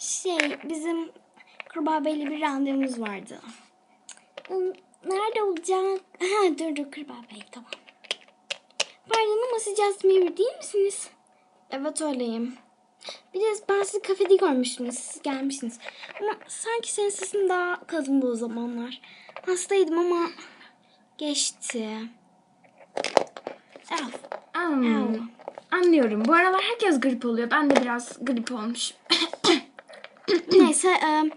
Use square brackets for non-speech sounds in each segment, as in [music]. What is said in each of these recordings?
Şey bizim Kurbağabeyle bir randevumuz vardı. Hmm, Nerede olacak? Ha dur dur Kurbağabey tamam. Pardon ama siz Bieber değil misiniz? Evet öyleyim. Bir de ben sizi kafede görmüştüm. Siz gelmişsiniz. Ama sanki senin sesin daha kalındı o zamanlar. Hastaydım ama geçti. Af. Hmm, anlıyorum. Bu aralar herkes grip oluyor. Ben de biraz grip olmuş. [coughs] [clears throat] Neyse e,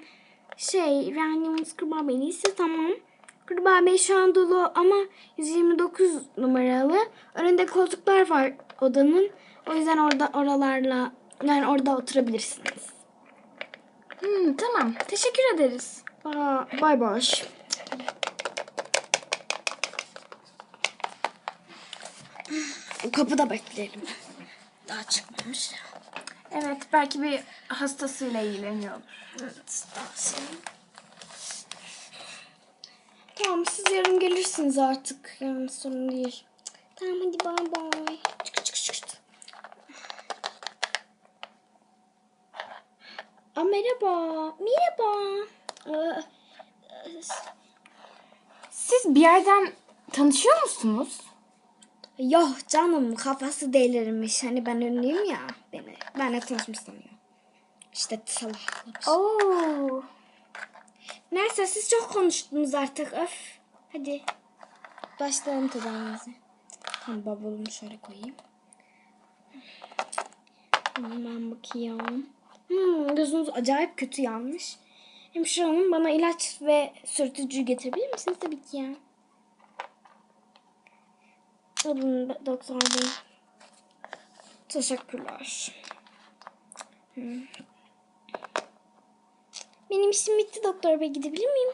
şey randevumuz Kurbağa Bey'liyse tamam. Kurbağa Bey şu an dolu ama 129 numaralı. Önünde koltuklar var odanın. O yüzden orada oralarla yani orada oturabilirsiniz. Hmm, tamam. Teşekkür ederiz. Aa, bay bay. Kapıda bekleyelim. Daha çıkmamış. Evet, belki bir hastasıyla ilgileniyor. Evet. Tamam siz yarın gelirsiniz artık. Yarın sorun değil. Tamam hadi bay bay. Çık çık çık. Aa, merhaba. Merhaba. Ee, Siz bir yerden tanışıyor musunuz? Yok canım kafası delirmiş. Hani ben ünlüyüm ya. Beni. Benle tanışmış sanıyor. İşte salaklamış. Oo. Neyse siz çok konuştunuz artık. Öf. Hadi. Başlayalım tedavimize. Tamam bavulumu şöyle koyayım. Hemen bakayım. Hmm, gözünüz acayip kötü yanmış. Hemşire hanım bana ilaç ve sürtücü getirebilir misiniz? Tabii ki ya. Alın be- doktor bey. Teşekkürler. Benim işim bitti doktor bey gidebilir miyim?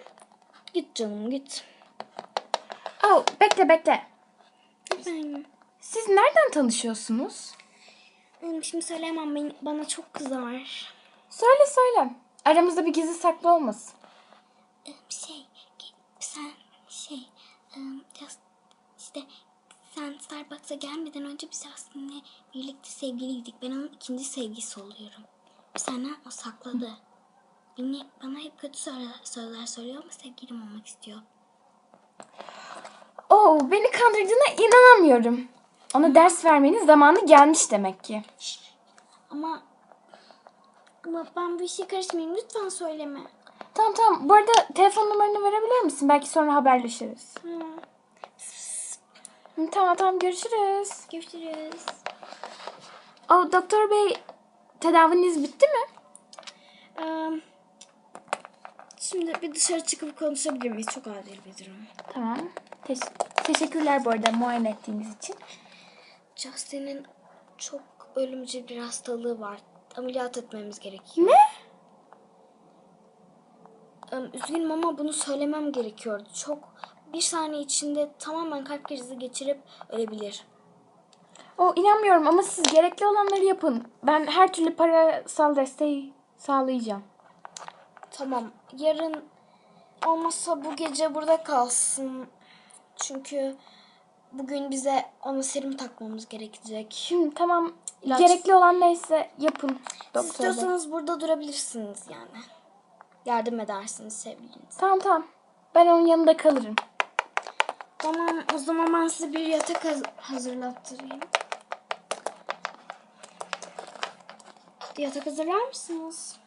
Git canım git. Oh, bekle bekle. Efendim. Siz nereden tanışıyorsunuz? Benim şimdi söyleyemem beni, bana çok kızar. Söyle söyle. Aramızda bir gizli saklı olmasın. Şey sen şey just, işte sen Starbucks'a gelmeden önce biz aslında birlikte sevgiliydik. Ben onun ikinci sevgisi oluyorum. Senden o sakladı. Beni, bana hep kötü söyler, söyler söylüyor ama sevgilim olmak istiyor. Oh, beni kandırdığına inanamıyorum. Ona ders vermenin zamanı gelmiş demek ki. Ama ama ben bu işe karışmayayım. Lütfen söyleme. Tamam tamam. Bu arada telefon numaranı verebilir misin? Belki sonra haberleşiriz. Hı. Tamam tamam görüşürüz. Görüşürüz. Oh, doktor bey tedaviniz bitti mi? Ee, şimdi bir dışarı çıkıp konuşabilir miyiz? Çok acil bir durum. Tamam. Teş- teşekkürler bu arada muayene ettiğiniz için. Justin'in çok ölümcül bir hastalığı var. Ameliyat etmemiz gerekiyor. Ne? Üzgünüm ama bunu söylemem gerekiyordu. Çok bir saniye içinde tamamen kalp krizi geçirip ölebilir. Oh, inanmıyorum ama siz gerekli olanları yapın. Ben her türlü parasal desteği sağlayacağım. Tamam. Yarın olmazsa bu gece burada kalsın. Çünkü bugün bize ona serum takmamız gerekecek. Hı, tamam. İlaç- Gerekli olan neyse yapın Siz doktor bey. istiyorsanız burada durabilirsiniz yani. Yardım edersiniz sevgilinize. Tamam tamam. Ben onun yanında kalırım. Tamam o zaman ben size bir yatak haz- hazırlattırayım. Yatak hazırlar mısınız?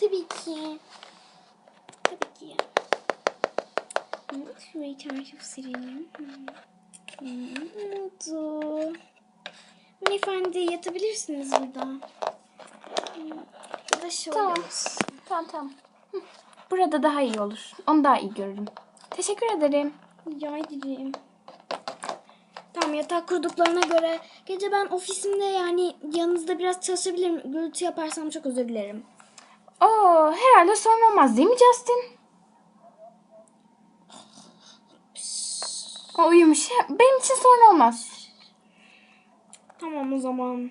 Tabii ki. Tabii ki. Şurayı çarşaf. Hı. Hı, Oldu. Beyefendi yatabilirsiniz burada. Ya da şöyle Tamam. olsun. Tamam tamam. Burada daha iyi olur. Onu daha iyi görürüm. Teşekkür ederim. Rica ederim. Tamam yatak kurduklarına göre gece ben ofisimde yani yanınızda biraz çalışabilirim. Gürültü yaparsam çok özür dilerim. Oo, herhalde sorun olmaz değil mi Justin? O uyumuş. Benim için sorun olmaz. Tamam o zaman.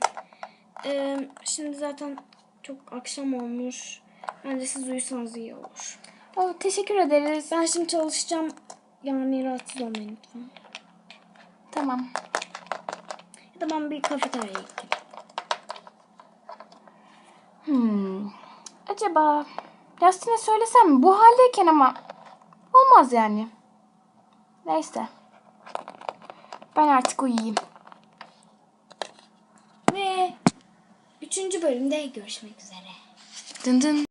Ee, şimdi zaten çok akşam olmuş. Bence siz uyusanız iyi olur. Oo, teşekkür ederiz. Ben şimdi çalışacağım. Yani rahatsız olmayın lütfen. Tamam. Ya da ben bir kafeteryaya gideyim. Hmm. Acaba Justin'e söylesem mi? Bu haldeyken ama olmaz yani. Neyse. Ben artık uyuyayım. Ve üçüncü bölümde görüşmek üzere. Dın dın.